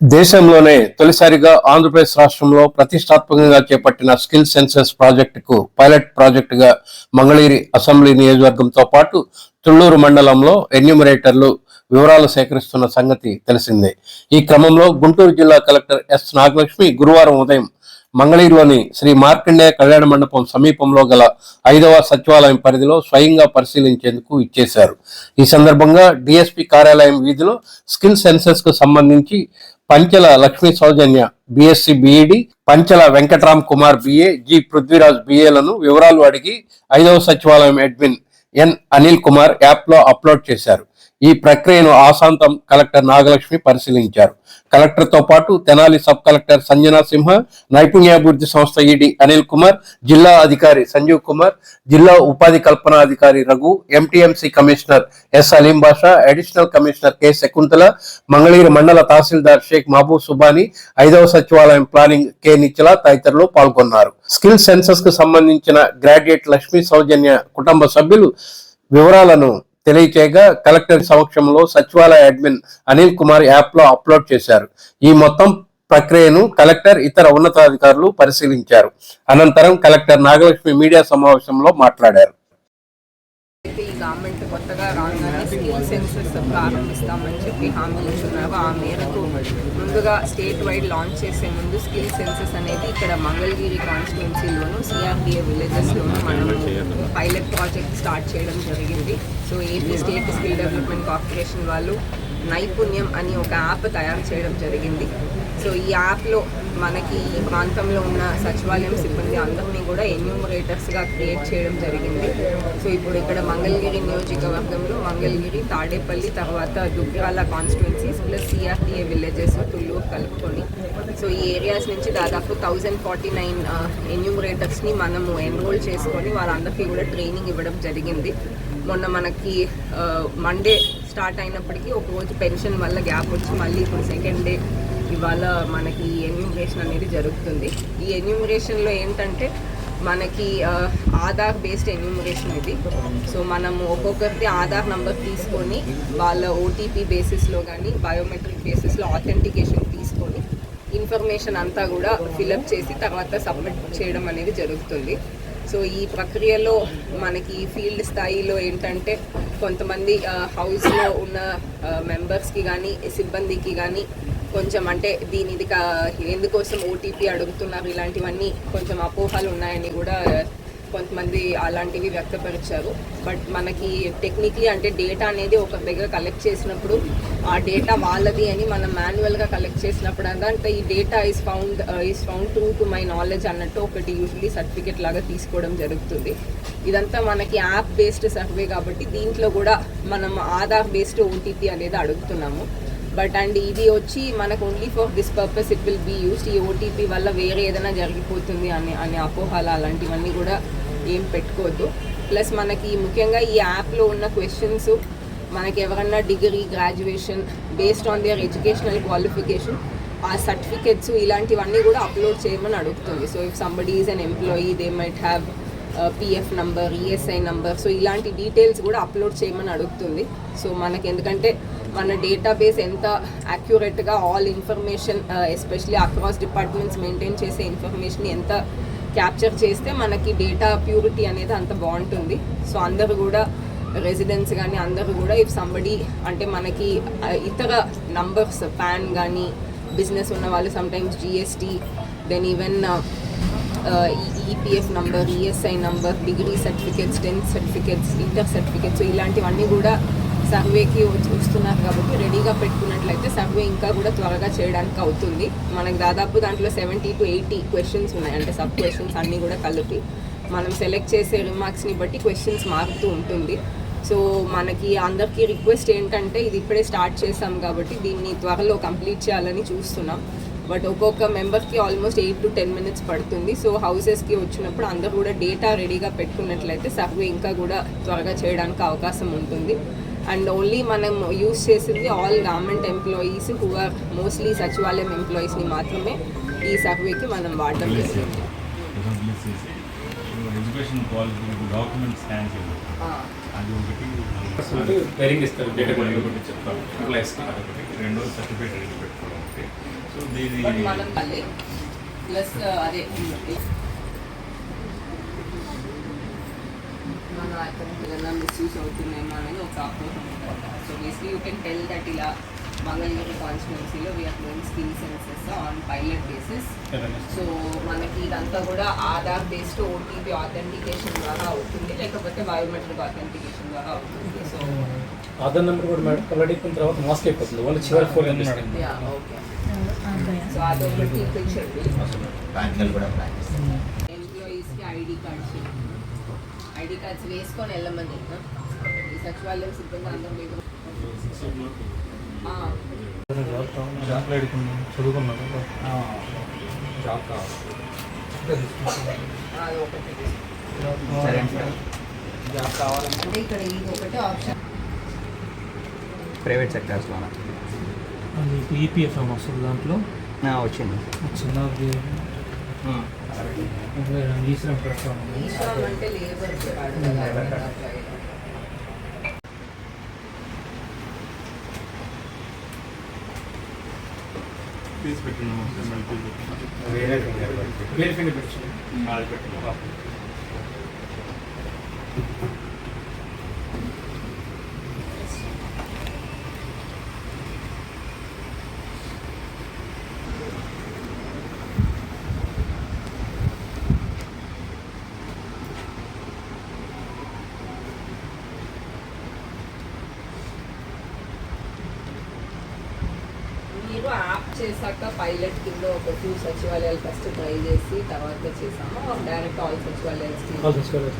దేశంలోనే తొలిసారిగా ఆంధ్రప్రదేశ్ రాష్ట్రంలో ప్రతిష్టాత్మకంగా చేపట్టిన స్కిల్ సెన్సెస్ ప్రాజెక్టుకు పైలట్ ప్రాజెక్టుగా మంగళగిరి అసెంబ్లీ నియోజకవర్గంతో పాటు తుళ్ళూరు మండలంలో ఎన్యూమరేటర్లు వివరాలు సేకరిస్తున్న సంగతి తెలిసిందే. ఈ క్రమంలో గుంటూరు జిల్లా కలెక్టర్ ఎస్ నాగలక్ష్మి గురువారం ఉదయం మంగళగిరిలోని శ్రీ మార్కండేయ కళ్యాణ మండపం సమీపంలో గల ఐదవ సచివాలయం పరిధిలో స్వయంగా పరిశీలించేందుకు ఇచ్చేశారు. ఈ సందర్భంగా డిఎస్పి కార్యాలయం వీధిలో స్కిల్ సెన్సెస్కు సంబంధించి Panchala Lakshmi Soujanya BSc BEd Panchala Venkatram Kumar BA G Prithviraj బిఏలను వివరాలు అడిగి ఐదవ సచివాలయం అడ్మిన్ ఎన్ అనిల్ కుమార్ యాప్లో అప్లోడ్ చేశారు. ఈ ప్రక్రియను ఆశాంతం కలెక్టర్ నాగలక్ష్మి పరిశీలించారు. కలెక్టర్తో పాటు తెనాలి సబ్ కలెక్టర్ సంజనా సింహ నైపుణ్యాభివృద్ధి సంస్థ ఈడీ అనిల్ కుమార్ జిల్లా అధికారి సంజీవ్ కుమార్ జిల్లా ఉపాధి కల్పన అధికారి Raghu MTMC commissioner S Aleem Basha additional commissioner K Shakuntala Mangalagiri మండల తహసీల్దార్ షేక్ మహబూబ్ సుబాని ఐదవ సచివాలయం ప్లానింగ్ కె నిచ్చల తదితరులు పాల్గొన్నారు. స్కిల్ సెన్సస్కు సంబంధించిన గ్రాడ్యుయేట్ లక్ష్మీ సౌజన్య కుటుంబ సభ్యులు వివరాలను తెలియచేయగా కలెక్టర్ సమక్షంలో సచివాలయ అడ్మిన్ అనిల్ కుమార్ యాప్లో అప్లోడ్ చేశారు. ఈ మొత్తం ప్రక్రియను కలెక్టర్ ఇతర ఉన్నతాధికారులు పరిశీలించారు. అనంతరం కలెక్టర్ నాగలక్ష్మి మీడియా సమావేశంలో మాట్లాడారు. ఈ గవర్నమెంట్ కొత్తగా రాగానే స్కిల్ సెన్సెస్ ప్రారంభిస్తామని చెప్పి హామీ ఇస్తున్నారు ఆ మేరకు ముందుగా స్టేట్ వైడ్ లాంచ్ చేసే ముందు స్కిల్ సెన్సెస్ అనేది ఇక్కడ మంగళగిరి కాన్స్టిట్యున్సీలోను సిఆర్డిఏ విలేజెస్లోను మనం పైలట్ ప్రాజెక్ట్ స్టార్ట్ చేయడం జరిగింది. So AP state skill development corporation వాళ్ళు నైపుణ్యం అని ఒక యాప్ తయారు చేయడం జరిగింది. సో ఈ యాప్లో మనకి ఈ ప్రాంతంలో ఉన్న సచివాలయం సిబ్బంది అందరినీ కూడా ఎన్యూమరేటర్స్గా క్రియేట్ చేయడం జరిగింది. సో ఇప్పుడు ఇక్కడ మంగళగిరి నియోజకవర్గంలో మంగళగిరి తాడేపల్లి తర్వాత Duggala constituencies plus CRDA villages Thullur కలుపుకొని సో ఈ ఏరియాస్ నుంచి దాదాపు థౌజండ్ ఫార్టీ నైన్ ఎన్యూమరేటర్స్ని మనము ఎన్రోల్ చేసుకొని వాళ్ళందరికీ కూడా ట్రైనింగ్ ఇవ్వడం జరిగింది. మొన్న మనకి మండే స్టార్ట్ అయినప్పటికీ ఒక రోజు పెన్షన్ వల్ల గ్యాప్ వచ్చి మళ్ళీ ఇప్పుడు సెకండ్ డే ఇవాళ మనకి ఎన్యూమరేషన్ అనేది జరుగుతుంది. ఈ ఎన్యూమరేషన్లో ఏంటంటే మనకి ఆధార్ బేస్డ్ ఎన్యూమరేషన్ ఇది. సో మనము ఒక్కొక్కరిది ఆధార్ నంబర్ తీసుకొని వాళ్ళ ఓటీపీ బేసిస్లో కానీ బయోమెట్రిక్ బేసిస్లో ఆథెంటికేషన్ తీసుకొని ఇన్ఫర్మేషన్ అంతా కూడా ఫిలప్ చేసి తర్వాత సబ్మిట్ చేయడం అనేది జరుగుతుంది. సో ఈ ప్రక్రియలో మనకి ఫీల్డ్ స్థాయిలో ఏంటంటే కొంతమంది హౌస్లో ఉన్న మెంబర్స్కి కానీ సిబ్బందికి కానీ కొంచెం అంటే దీని ఇది కా- ఎందుకోసం ఓటీపీ అడుగుతున్నారు ఇలాంటివన్నీ కొంచెం అపోహలు ఉన్నాయని కూడా కొంతమంది అలాంటివి వ్యక్తపరిచారు. బట్ మనకి టెక్నిక్లీ అంటే డేటా అనేది ఒక దగ్గర కలెక్ట్ చేసినప్పుడు ఆ డేటా వాళ్ళది అని మనం మాన్యువల్గా కలెక్ట్ చేసినప్పుడు అంటే ఈ data is found is found true to my knowledge అన్నట్టు ఒకటి యూజువలీ సర్టిఫికేట్ లాగా తీసుకోవడం జరుగుతుంది. ఇదంతా మనకి యాప్ బేస్డ్ సర్వే కాబట్టి దీంట్లో కూడా మనం ఆధార్ బేస్డ్ ఓటీపీ అనేది అడుగుతున్నాము. బట్ అండ్ ఇది వచ్చి మనకు only for this purpose it will be used ఈ ఓటీపీ వల్ల వేరే ఏదైనా జరిగిపోతుంది అని అనే అపోహాలు అలాంటివన్నీ కూడా ఏం పెట్టుకోవద్దు. ప్లస్ మనకి ముఖ్యంగా ఈ యాప్లో ఉన్న క్వశ్చన్స్ మనకి ఎవరన్నా degree graduation based on their educational qualification ఆ సర్టిఫికెట్స్ ఇలాంటివన్నీ కూడా అప్లోడ్ చేయమని అడుగుతుంది. So if somebody is an employee they might have PF number ESI number so ఇలాంటి డీటెయిల్స్ కూడా అప్లోడ్ చేయమని అడుగుతుంది. సో మనకి ఎందుకంటే మన డేటాబేస్ ఎంత యాక్యురేట్గా all information especially across departments maintain చేసే ఇన్ఫర్మేషన్ ఎంత క్యాప్చర్ చేస్తే మనకి డేటా ప్యూరిటీ అనేది అంత బాగుంటుంది. సో అందరూ కూడా రెసిడెన్స్ కానీ అందరూ కూడా ఇఫ్ సంబడి అంటే మనకి ఇతర నంబర్స్ ప్యాన్ కానీ బిజినెస్ ఉన్న వాళ్ళు sometimes GST then even EPF number ESI number degree certificates tenth certificates inter certificates ఇలాంటివన్నీ కూడా సర్వేకి చూస్తున్నారు కాబట్టి రెడీగా పెట్టుకున్నట్లయితే సర్వే ఇంకా కూడా త్వరగా చేయడానికి అవుతుంది. మనకు దాదాపు దాంట్లో సెవెంటీ టు ఎయిటీ క్వశ్చన్స్ ఉన్నాయి. అంటే సబ్ క్వశ్చన్స్ అన్నీ కూడా కలిపి మనం సెలెక్ట్ చేసే రిమార్క్స్ని బట్టి క్వశ్చన్స్ మారుతూ ఉంటుంది. సో మనకి అందరికీ రిక్వెస్ట్ ఏంటంటే ఇది ఇప్పుడే స్టార్ట్ చేసాం కాబట్టి దీన్ని త్వరలో కంప్లీట్ చేయాలని చూస్తున్నాం. బట్ ఒక్కొక్క మెంబర్కి almost eight to ten minutes పడుతుంది. సో హౌసెస్కి వచ్చినప్పుడు అందరూ కూడా డేటా రెడీగా పెట్టుకున్నట్లయితే సర్వే ఇంకా కూడా త్వరగా చేయడానికి అవకాశం ఉంటుంది. అండ్ ఓన్లీ మనం యూస్ చేసింది all government employees who are mostly సచివాలయం ఎంప్లాయీస్ని మాత్రమే ఈ సర్వేకి మనం వాడడం జరుగుతుంది ఎడ్యుకేషన్ క్వాలిటీ డాక్యుమెంట్ స్కాన్ చేయాలి అది ఒకటి వెరింగ్ ఇస్తారు డేటా ఒకటి కొట్టి ఒకటి చెప్తాను అప్లై ఇస్తారు అదొకటి రెండోది సర్టిఫికేట్ రెడీ పెట్టుకోవడం ఒకటి సో దీని బట్ మనం మళ్ళీ ప్లస్ అదే మన అకౌంట్ ఏదైనా మిస్యూజ్ అవుతుందేమో అనేది ఒక అపోహం ఉంటుంది so basically you can tell that ఇలా మంగళగిరి కాన్స్టిట్యున్సీలో we are doing skill census on pilot basis so మనకి ఇదంతా కూడా ఆధార్ బేస్డ్ ఓటీపీ ఆథెంటికేషన్ ద్వారా అవుతుంది. లేకపోతే బయోమెట్రిక్ ఆథెంటికేషన్ ద్వారా అవుతుంది. సో ఆధార్ నెంబర్ కూడా మేడం కలర్ అయిపోయిన తర్వాత మాస్క్ అయిపోతుంది. ఓన్లీ చివరి four madam yeah okay so అదొకటి చెప్పి బ్యాంకులు కూడా ఐడి కార్డ్స్ ఐడి కార్డ్స్ వేసుకొని వెళ్ళమని చెప్పిన. ఈ సచివాలయం సిబ్బంది అందరూ మీకు జాబ్ చదువుకున్నాను జాబ్ కావాలి. కావాలంటే ఇక్కడ ఇది ఒకటి ఆప్షన్. ప్రైవేట్ సెక్టర్స్లో అది ఈపీఎఫ్ ఏమో వస్తుంది దాంట్లో. వచ్చింది. చిన్నది ఈశ్వరం ఈశ్వరం అంటే లేబర్ తీసి పెట్టినాము. వేరే వేరే ఫింగర్ అది పెట్టినాము. మీరు యాప్ చేశాక పైలట్ కింద ఒక టూ సచివాలయాలు ఫస్ట్ ట్రై చేసి తర్వాత చేసాము డైరెక్ట్ ఆల్ సచివాలయాలు కాల్ తీసుకోలేదు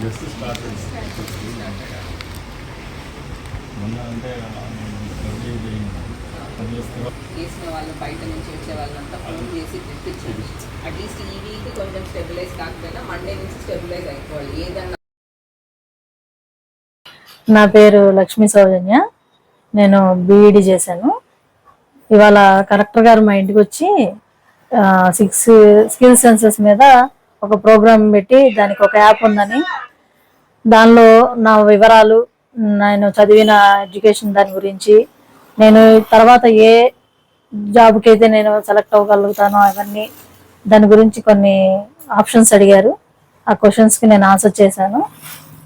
జస్ట్ స్టార్ట్ మొన్న అంటే సర్వే చేయండి అది చేస్తే చేసిన వాళ్ళు బయట నుంచి వచ్చే వాళ్ళంతా ఫోన్ చేసి తెప్పించారు అట్లీస్ట్ ఈ వీక్ కొంచెం స్టెబిలైజ్ కాకపోయినా మండే నుంచి స్టెబిలైజ్ అయిపోవాలి. ఏదన్నా నా పేరు లక్ష్మీ సౌజన్య. నేను బీఈడి చేశాను. ఇవాళ కలెక్టర్ గారు మా ఇంటికి వచ్చి సిక్స్ స్కిల్ సెన్సెస్ మీద ఒక ప్రోగ్రామ్ పెట్టి దానికి ఒక యాప్ ఉందని దానిలో నా వివరాలు నేను చదివిన ఎడ్యుకేషన్ దాని గురించి నేను తర్వాత ఏ జాబ్కి అయితే నేను సెలెక్ట్ అవ్వగలుగుతానో అవన్నీ దాని గురించి కొన్ని ఆప్షన్స్ అడిగారు. ఆ క్వశ్చన్స్కి నేను ఆన్సర్ చేశాను.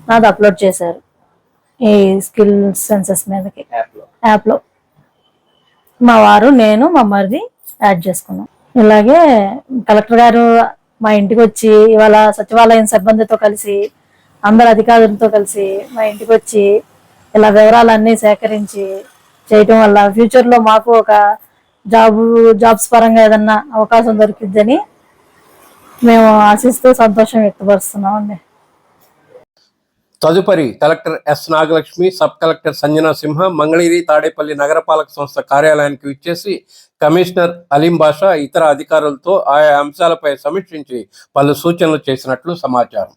నాది అప్లోడ్ చేశారు. ఈ స్కిల్ సెన్సెస్ మీదకి. యాప్లో మా వారు నేను మా మరిది యాడ్ చేసుకున్నాం. ఇలాగే కలెక్టర్ గారు మా ఇంటికి వచ్చి ఇవాళ సచివాలయం సిబ్బందితో కలిసి అందరు అధికారులతో కలిసి మా ఇంటికి వచ్చి ఇలా వివరాలన్నీ సేకరించి చేయటం వల్ల ఫ్యూచర్లో మాకు ఒక జాబ్ జాబ్స్ పరంగా ఏదన్నా అవకాశం దొరికిద్దని మేము ఆశిస్తూ సంతోషం వ్యక్తపరుస్తున్నామండి. తదుపరి collector S Nagalakshmi sub collector Sanjana Simha Mangalagiri Tadepalli నగరపాలక సంస్థ కార్యాలయానికి విచ్చేసి కమిషనర్ అలీం బాషా ఇతర అధికారులతో ఆయా అంశాలపై సమీక్షించి పలు సూచనలు చేసినట్లు సమాచారం.